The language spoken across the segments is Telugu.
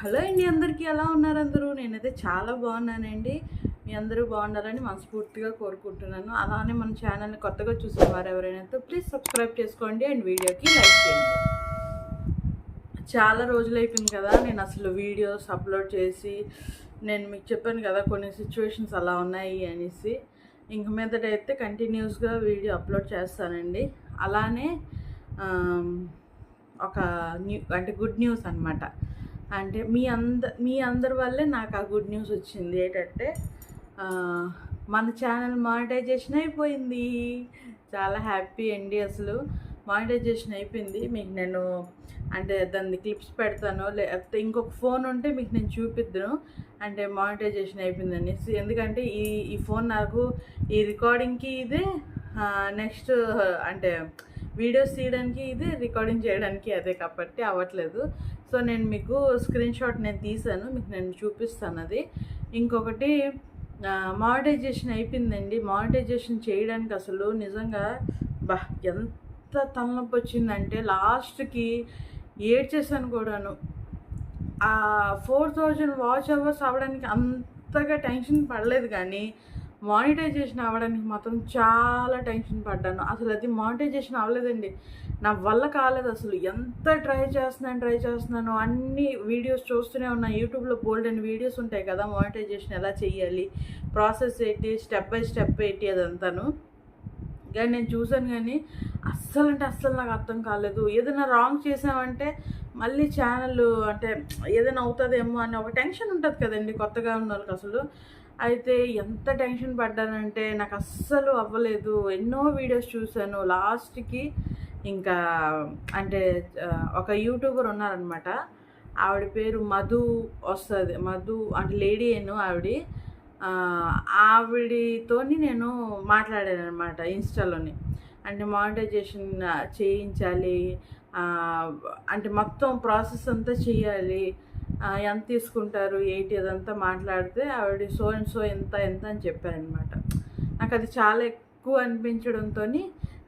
హలో అండి అందరికీ ఎలా ఉన్నారు అందరూ? నేనైతే చాలా బాగున్నానండి. మీ అందరూ బాగుండాలని మనస్ఫూర్తిగా కోరుకుంటున్నాను. అలానే మన ఛానల్ని కొత్తగా చూసిన వారు ఎవరైనా ప్లీజ్ సబ్స్క్రైబ్ చేసుకోండి అండ్ వీడియోకి లైక్ చేయండి. చాలా రోజులు అయిపోయింది కదా నేను అసలు వీడియోస్ అప్లోడ్ చేసి నేను మీకు చెప్పాను కదా కొన్ని సిచ్యువేషన్స్ అలా ఉన్నాయి అనేసి. ఇంక మీదటైతే కంటిన్యూస్గా వీడియో అప్లోడ్ చేస్తానండి. అలానే ఒక న్యూ అంటే గుడ్ న్యూస్ అనమాట అంటే మీ అంద మీ అందరి వల్లే నాకు ఆ గుడ్ న్యూస్ వచ్చింది. ఏంటంటే మన ఛానల్ మానిటైజేషన్ అయిపోయింది. చాలా హ్యాపీ అండి అసలు. మానిటైజేషన్ అయిపోయింది. మీకు నేను అంటే దాన్ని క్లిప్స్ పెడతాను. లేకపోతే ఇంకొక ఫోన్ ఉంటే మీకు నేను చూపిద్దును. అంటే మానిటైజేషన్ అయిపోయింది ఎందుకంటే ఈ ఈ ఫోన్ నాకు ఈ రికార్డింగ్కి ఇదే నెక్స్ట్ అంటే వీడియోస్ తీయడానికి ఇది రికార్డింగ్ చేయడానికి అదే కాబట్టి అవ్వట్లేదు. సో నేను మీకు స్క్రీన్ షాట్ నేను తీసాను మీకు నేను చూపిస్తాను అది. ఇంకొకటి మానిటైజేషన్ అయిపోయిందండి. మానిటైజేషన్ చేయడానికి అసలు నిజంగా బా ఎంత తలనొప్పి వచ్చిందంటే లాస్ట్కి ఏడ్చేసాను కూడాను. ఆ ఫోర్ థౌజండ్ వాచ్ అవర్స్ అవ్వడానికి అంతగా టెన్షన్ పడలేదు కానీ మానిటైజేషన్ అవ్వడానికి మాత్రం చాలా టెన్షన్ పడ్డాను. అసలు అది మానిటైజేషన్ అవ్వలేదండి. నా వల్ల కాలేదు అసలు. ఎంత ట్రై చేస్తున్నాను ట్రై చేస్తున్నాను అన్ని వీడియోస్ చూస్తూనే ఉన్నా. యూట్యూబ్లో బోల్డ్ అండ్ వీడియోస్ ఉంటాయి కదా మానిటైజేషన్ ఎలా చేయాలి ప్రాసెస్ ఏంటి స్టెప్ బై స్టెప్ ఏంటి అదంతాను. కానీ నేను చూశాను కానీ అస్సలు అంటే అస్సలు నాకు అర్థం కాలేదు. ఏదైనా రాంగ్ చేసామంటే మళ్ళీ ఛానల్ అంటే ఏదైనా అవుతుందేమో అని ఒక టెన్షన్ ఉంటుంది కదండి కొత్తగా ఉన్న వాళ్ళకి అసలు. అయితే ఎంత టెన్షన్ పడ్డానంటే నాకు అస్సలు అవ్వలేదు. ఎన్నో వీడియోస్ చూశాను. లాస్ట్కి ఇంకా అంటే ఒక యూట్యూబర్ ఉన్నారనమాట ఆవిడ పేరు మధు వస్తుంది. మధు అంటే లేడీ ఏను ఆవిడ. ఆ, ఆవిడతోని నేను మాట్లాడాను అనమాట ఇన్స్టాలోని. అంటే మానిటైజేషన్ చేయించాలి. అంటే మొత్తం ప్రాసెస్ అంతా చేయాలి. ఎంత తీసుకుంటారు ఏంటి అదంతా మాట్లాడితే ఆవిడ సో అండ్ సో ఎంత ఎంత అని చెప్పారనమాట నాకు అది చాలా ఎక్కువ అనిపించడంతో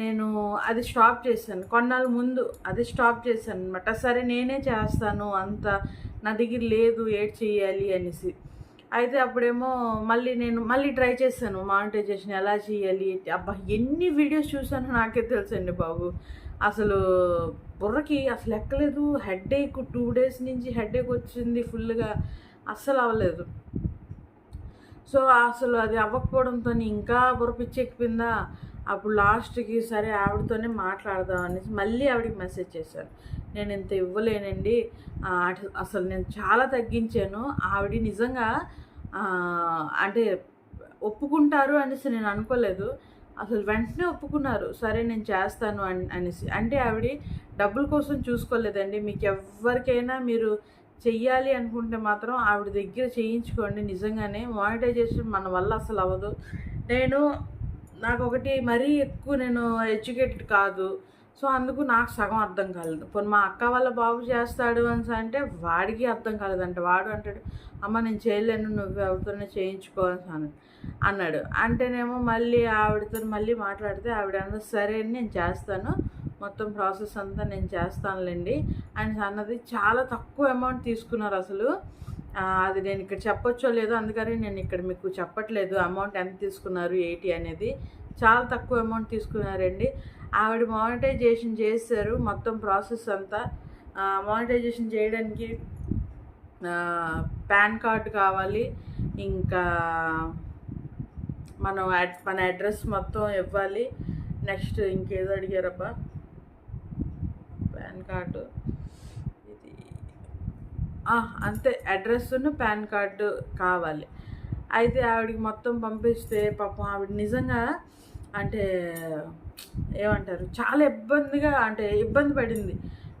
నేను అది స్టాప్ చేశాను. కొన్నాళ్ళ ముందు అది స్టాప్ చేశాను అనమాట సరే నేనే చేస్తాను అంత నా దగ్గర లేదు ఏడ్ చేయాలి అనేసి. అయితే అప్పుడేమో మళ్ళీ నేను మళ్ళీ ట్రై చేశాను మానిటైజేషన్ ఎలా చేయాలి అబ్బా ఎన్ని వీడియోస్ చూసానో నాకే తెలుసండి బాబు. అసలు బుర్రకి అసలు ఎక్కలేదు. హెడేక్ టూ డేస్ నుంచి హెడేక్ వచ్చింది ఫుల్గా అస్సలు అవ్వలేదు. సో అసలు అది అవ్వకపోవడంతో ఇంకా బుర్ర పిచ్చెక్కిపోయిందా? అప్పుడు లాస్ట్కి సరే ఆవిడతోనే మాట్లాడదాం అనేసి మళ్ళీ ఆవిడకి మెసేజ్ చేశాను నేను ఇంత ఇవ్వలేనండి. అసలు నేను చాలా తగ్గించాను. ఆవిడ నిజంగా అంటే ఒప్పుకుంటారు అనేసి నేను అనుకోలేదు. అసలు వెంటనే ఒప్పుకున్నారు. సరే నేను చేస్తాను అని అనేసి. అంటే ఆవిడ డబ్బుల కోసం చూసుకోలేదండి. మీకు ఎవరికైనా మీరు చెయ్యాలి అనుకుంటే మాత్రం ఆవిడ దగ్గర చేయించుకోండి. నిజంగానే మానిటైజేషన్ మన వల్ల అసలు అవ్వదు. నేను నాకు ఒకటి మరీ ఎక్కువ నేను ఎడ్యుకేటెడ్ కాదు. సో అందుకు నాకు సగం అర్థం కాలేదు. పోనీ మా అక్క వాళ్ళ బాబు చేస్తాడు అని అంటే వాడికి అర్థం కాలేదంట. వాడు అంటాడు అమ్మ నేను చేయలేను నువ్వు ఎవరితోనే చేయించుకో అని అన్నాడు. అంటేనేమో మళ్ళీ ఆవిడతో మళ్ళీ మాట్లాడితే ఆవిడ అన్నది సరే అని నేను చేస్తాను. మొత్తం ప్రాసెస్ అంతా నేను చేస్తానులేండి అని అన్నది. చాలా తక్కువ అమౌంట్ తీసుకున్నారు అసలు. అది నేను ఇక్కడ చెప్పొచ్చో లేదో అందుకని నేను ఇక్కడ మీకు చెప్పట్లేదు. అమౌంట్ ఎంత తీసుకున్నారు ఏంటి అనేది చాలా తక్కువ అమౌంట్ తీసుకున్నారండి. ఆవిడ మానిటైజేషన్ చేశారు మొత్తం ప్రాసెస్ అంతా. మానిటైజేషన్ చేయడానికి పాన్ కార్డ్ కావాలి. ఇంకా మనం అడ్ మన అడ్రస్ మొత్తం ఇవ్వాలి. నెక్స్ట్ ఇంకేదో అడిగారబ్బా. పాన్ కార్డు ఇది. అంతే. అడ్రస్ను పాన్ కార్డు కావాలి. అయితే ఆవిడకి మొత్తం పంపిస్తే పాపం ఆవిడ నిజంగా అంటే ఏమంటారు? చాలా ఇబ్బందిగా అంటే ఇబ్బంది పడింది.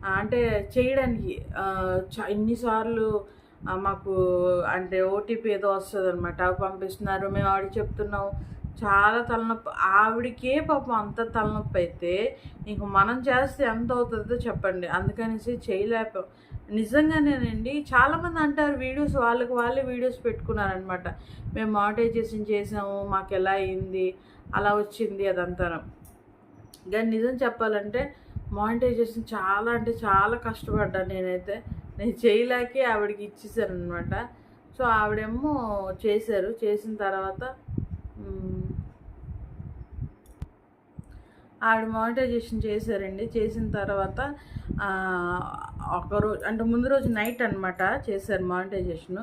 అంటే చేయడానికి చ- ఎన్నిసార్లు మాకు అంటే ఓటీపీ ఏదో వస్తుంది అనమాట అవి పంపిస్తున్నారు మేము ఆవిడకి చెప్తున్నాం. చాలా తలనొప్పి. ఆవిడకే పాపం అంత తలనొప్పి అయితే ఇంక మనం చేస్తే ఎంత అవుతుందో చెప్పండి. అందుకనేసి చేయలేకపోయాం నిజంగానేనండి. చాలామంది అంటారు వీడియోస్ వాళ్ళకి వాళ్ళే వీడియోస్ పెట్టుకున్నారనమాట. మేము మానిటైజేషన్ చేసాము మాకు ఎలా అయింది అలా వచ్చింది అదంతా కానీ నిజం చెప్పాలంటే మానిటైజేషన్ చాలా అంటే చాలా కష్టపడ్డాను నేనైతే. నేను చేయలేకే ఆవిడకి ఇచ్చేసాను అనమాట సో ఆవిడేమో చేశారు. చేసిన తర్వాత మ్, ఆవిడ మానిటైజేషన్ చేశారండి. చేసిన తర్వాత ఒకరోజు ఒక రోజు అంటే ముందు రోజు నైట్ అనమాట చేశారు మానిటైజేషన్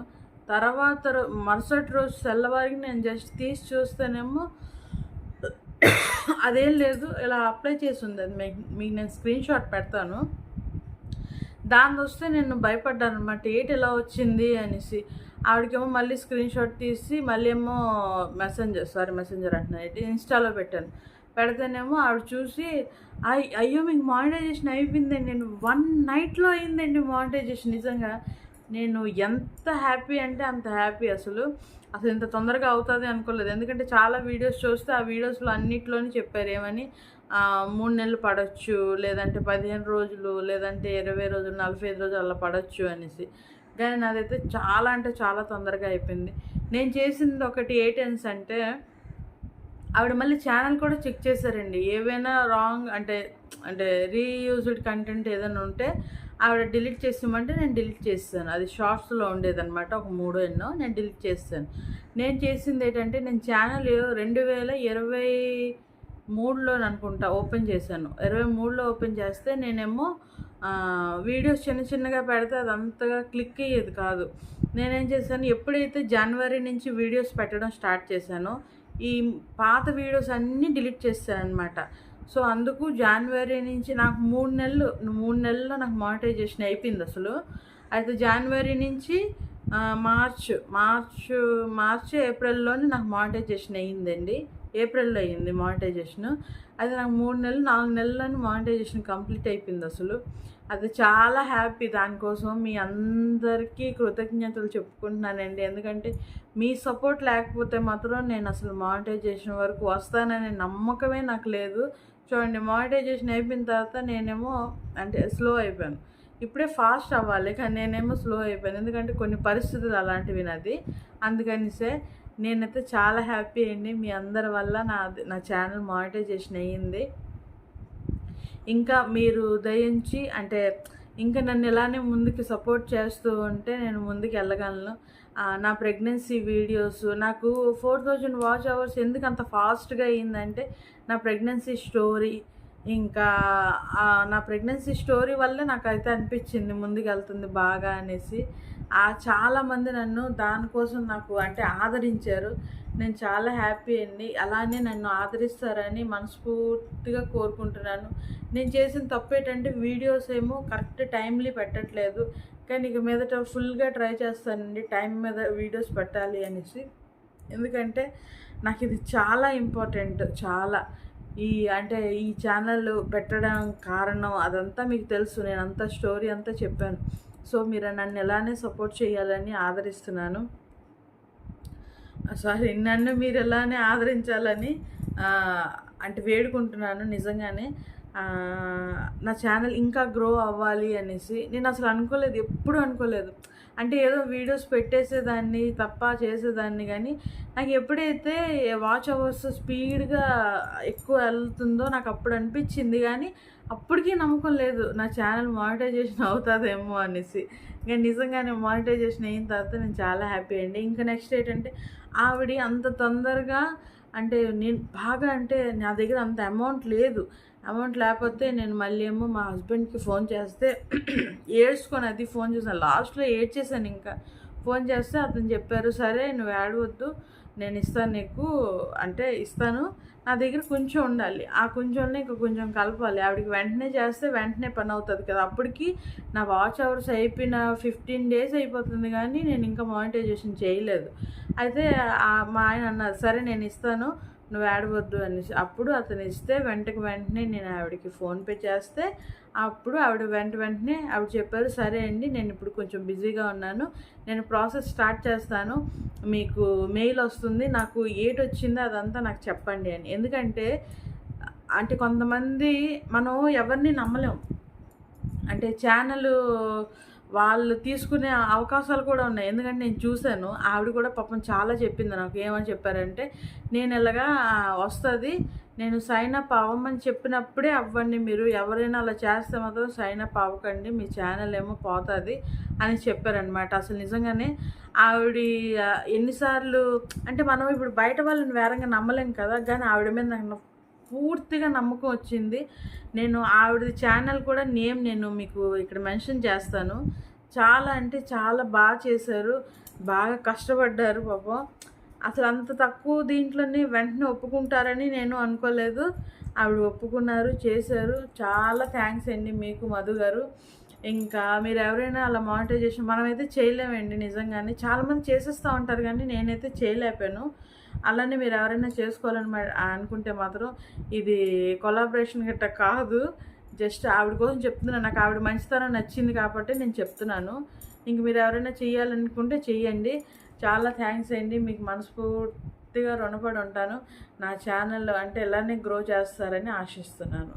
తర్వాత మరుసటి రోజు తెల్లవారికి నేను జస్ట్ తీసి చూస్తేనేమో అదేం లేదు ఇలా అప్లై చేసి ఉంది. అది మీకు మీకు నేను స్క్రీన్ షాట్ పెడతాను. దాని వస్తే నేను భయపడ్డాను అనమాట ఏటి ఎలా వచ్చింది? అనేసి. ఆవిడకేమో మళ్ళీ స్క్రీన్ షాట్ తీసి మళ్ళీ ఏమో మెసెంజర్ సారీ మెసెంజర్ అంటున్నాను ఇన్స్టాలో పెట్టాను. పెడతానేమో ఆవిడ చూసి అయ్యో మీకు మానిటైజేషన్ అయిపోయిందండి నేను వన్ నైట్లో అయిందండి మానిటైజేషన్ నిజంగా. నేను ఎంత హ్యాపీ అంటే అంత హ్యాపీ అసలు. అసలు ఇంత తొందరగా అవుతుంది అనుకోలేదు. ఎందుకంటే చాలా వీడియోస్ చూస్తే ఆ వీడియోస్లో అన్నిట్లోనే చెప్పారు ఏమని మూడు నెలలు పడవచ్చు లేదంటే పదిహేను రోజులు లేదంటే ఇరవై రోజులు నలభై ఐదు రోజులు అలా పడవచ్చు అనేసి. కానీ నాదైతే చాలా అంటే చాలా తొందరగా అయిపోయింది. నేను చేసింది ఒకటి ఏ టెన్స్ అంటే ఆవిడ మళ్ళీ ఛానల్ కూడా చెక్ చేశారండి. ఏవైనా రాంగ్ అంటే అంటే రీయూజ్డ్ కంటెంట్ ఏదైనా ఉంటే ఆవిడ డిలీట్ చేసామంటే నేను డిలీట్ చేస్తాను. అది షార్ట్స్లో ఉండేదన్నమాట ఒక మూడో ఎన్నో నేను డిలీట్ చేస్తాను. నేను చేసింది ఏంటంటే నేను ఛానల్ రెండు వేల ఇరవై మూడులో అనుకుంటా ఓపెన్ చేశాను. ఇరవై మూడులో ఓపెన్ చేస్తే నేనేమో వీడియోస్ చిన్న చిన్నగా పెడితే అది అంతగా క్లిక్ అయ్యేది కాదు. నేనేం చేశాను ఎప్పుడైతే జనవరి నుంచి వీడియోస్ పెట్టడం స్టార్ట్ చేశానో ఈ పాత వీడియోస్ అన్నీ డిలీట్ చేస్తాను సో అందుకు జనవరి నుంచి నాకు మూడు నెలలు మూడు నెలల్లో నాకు మానిటైజేషన్ అయిపోయింది అసలు. అయితే జనవరి నుంచి మార్చ్ మార్చ్ మార్చ్ ఏప్రిల్లోనే నాకు మానిటైజేషన్ అయ్యిందండి. ఏప్రిల్లో అయ్యింది మానిటైజేషన్ అది నాకు మూడు నెలలు నాలుగు నెలల్లోనే మానిటైజేషన్ కంప్లీట్ అయిపోయింది అసలు. అది చాలా హ్యాపీ దానికోసం. మీ అందరికీ కృతజ్ఞతలు చెప్పుకుంటున్నానండి. ఎందుకంటే మీ సపోర్ట్ లేకపోతే మాత్రం నేను అసలు మానిటైజేషన్ వరకు వస్తాననే నమ్మకమే నాకు లేదు. చూడండి మానిటైజేషన్ అయిపోయిన తర్వాత నేనేమో అంటే స్లో అయిపోయాను. ఇప్పుడే ఫాస్ట్ అవ్వాలి కానీ నేనేమో స్లో అయిపోయాను. ఎందుకంటే కొన్ని పరిస్థితులు అలాంటివి నాది. అందుకనిసే నేనైతే చాలా హ్యాపీ అండి. మీ అందరి వల్ల నా నా ఛానల్ మానిటైజేషన్ అయ్యింది. ఇంకా మీరు దయించి అంటే ఇంకా నన్ను ఇలానే ముందుకు సపోర్ట్ చేస్తూ ఉంటే నేను ముందుకు వెళ్ళగలను. నా ప్రెగ్నెన్సీ వీడియోస్ నాకు ఫోర్ థౌజండ్ వాచ్ అవర్స్ ఎందుకు అంత ఫాస్ట్గా అయ్యిందంటే నా ప్రెగ్నెన్సీ స్టోరీ ఇంకా నా ప్రెగ్నెన్సీ స్టోరీ వల్ల నాకు అయితే అనిపించింది ముందుకెళ్తుంది బాగా అనేసి. ఆ చాలామంది నన్ను దానికోసం నాకు అంటే ఆదరించారు. నేను చాలా హ్యాపీ అండి. అలానే నన్ను ఆదరిస్తారని మనస్ఫూర్తిగా కోరుకుంటున్నాను. నేను చేసిన తప్పు ఏంటంటే వీడియోస్ ఏమో కరెక్ట్ టైంలీ పెట్టట్లేదు. కానీ ఇక మీదట ఫుల్గా ట్రై చేస్తానండి టైం మీద వీడియోస్ పెట్టాలి అనేసి. ఎందుకంటే నాకు ఇది చాలా ఇంపార్టెంట్ చాలా. ఈ అంటే ఈ ఛానల్ పెట్టడం కారణం అదంతా మీకు తెలుసు. నేను అంత స్టోరీ అంతా చెప్పాను. సో మీరు నన్ను ఎలానే సపోర్ట్ చేయాలని ఆదరిస్తున్నాను. సారీ నన్ను మీరు ఎలానే ఆదరించాలని అంటే వేడుకుంటున్నాను నిజంగానే. నా ఛానల్ ఇంకా గ్రో అవ్వాలి అనేసి నేను అసలు అనుకోలేదు ఎప్పుడు అనుకోలేదు. అంటే ఏదో వీడియోస్ పెట్టేసేదాన్ని తప్ప చేసేదాన్ని కానీ నాకు ఎప్పుడైతే వాచ్ అవర్స్ స్పీడ్గా ఎక్కువ వెళ్తుందో నాకు అప్పుడు అనిపించింది కానీ అప్పటికీ నమ్మకం లేదు. నా ఛానల్ మానిటైజేషన్ అవుతుందేమో అనేసి. ఇంకా నిజంగానే మానిటైజేషన్ అయిన తర్వాత నేను చాలా హ్యాపీ అండి. ఇంకా నెక్స్ట్ ఏంటంటే ఆవిడ అంత తొందరగా అంటే నేను బాగా అంటే నా దగ్గర అంత అమౌంట్ లేదు. అమౌంట్ లేకపోతే నేను మళ్ళీ ఏమో మా హస్బెండ్కి ఫోన్ చేస్తే ఏడ్చుకొని అది ఫోన్ చేశాను. లాస్ట్లో ఏడ్చేసాను ఇంకా. ఫోన్ చేస్తే అతను చెప్పారు సరే నువ్వు ఏడవద్దు నేను ఇస్తాను నీకు. అంటే ఇస్తాను. నా దగ్గర కొంచెం ఉండాలి. ఆ కొంచెంలో ఇంకా కొంచెం కలపాలి. ఆవిడకి వెంటనే చేస్తే వెంటనే పని అవుతుంది కదా. అప్పటికి నా వాచ్ అవర్స్ అయిపోయిన ఫిఫ్టీన్ డేస్ అయిపోతుంది కానీ నేను ఇంకా మానిటైజేషన్ చేయలేదు. అయితే మా ఆయన అన్నారు సరే నేను ఇస్తాను. నువ్వు ఏడవద్దు అనేసి అప్పుడు అతను ఇస్తే వెంటకి వెంటనే నేను ఆవిడకి ఫోన్పే చేస్తే అప్పుడు ఆవిడ వెంట వెంటనే ఆవిడ చెప్పారు సరే అండి నేను ఇప్పుడు కొంచెం బిజీగా ఉన్నాను నేను ప్రాసెస్ స్టార్ట్ చేస్తాను మీకు మెయిల్ వస్తుంది నాకు ఏటి వచ్చిందో అదంతా నాకు చెప్పండి అని. ఎందుకంటే అంటే కొంతమంది మనం ఎవరిని నమ్మలేం. అంటే ఛానల్ వాళ్ళు తీసుకునే అవకాశాలు కూడా ఉన్నాయి. ఎందుకంటే నేను చూశాను ఆవిడ కూడా పాపం చాలా చెప్పింది నాకు. ఏమని చెప్పారంటే నేను ఇలాగా వస్తుంది నేను సైన్ అప్ అవ్వమని చెప్పినప్పుడే అవ్వండి మీరు. ఎవరైనా అలా చేస్తే మాత్రం సైన్ అప్ అవ్వకండి. మీ ఛానల్ ఏమో పోతుంది అని చెప్పారనమాట అసలు నిజంగానే ఆవిడ ఎన్నిసార్లు అంటే మనం ఇప్పుడు బయట వాళ్ళని వేరంగా నమ్మలేం కదా. కానీ ఆవిడ మీద నాకు పూర్తిగా నమ్మకం వచ్చింది. నేను ఆవిడ ఛానల్ కూడా నేమ్ నేను మీకు ఇక్కడ మెన్షన్ చేస్తాను. చాలా అంటే చాలా బాగా చేశారు. బాగా కష్టపడ్డారు పాపం. అసలు అంత తక్కువ దీంట్లోనే వెంటనే ఒప్పుకుంటారని నేను అనుకోలేదు. ఆవిడ ఒప్పుకున్నారు చేశారు. చాలా థ్యాంక్స్ అండి మీకు మధు గారు. ఇంకా మీరు ఎవరైనా అలా మానిటైజేషన్ మనమైతే చేయలేమండి నిజంగానే. చాలామంది చేసేస్తూ ఉంటారు కానీ నేనైతే చేయలేకపోయాను. అలానే మీరు ఎవరైనా చేసుకోవాలని అనుకుంటే మాత్రం ఇది కొలాబరేషన్ గట్ట కాదు. జస్ట్ ఆవిడ కోసం చెప్తున్నాను. నాకు ఆవిడ మంచితనం నచ్చింది కాబట్టి నేను చెప్తున్నాను. ఇంక మీరు ఎవరైనా చేయాలనుకుంటే చెయ్యండి చాలా థ్యాంక్స్ అండి. మీకు మనస్ఫూర్తిగా రుణపడి ఉంటాను. నా ఛానల్లో అంటే ఇలానే గ్రో చేస్తారని ఆశిస్తున్నాను.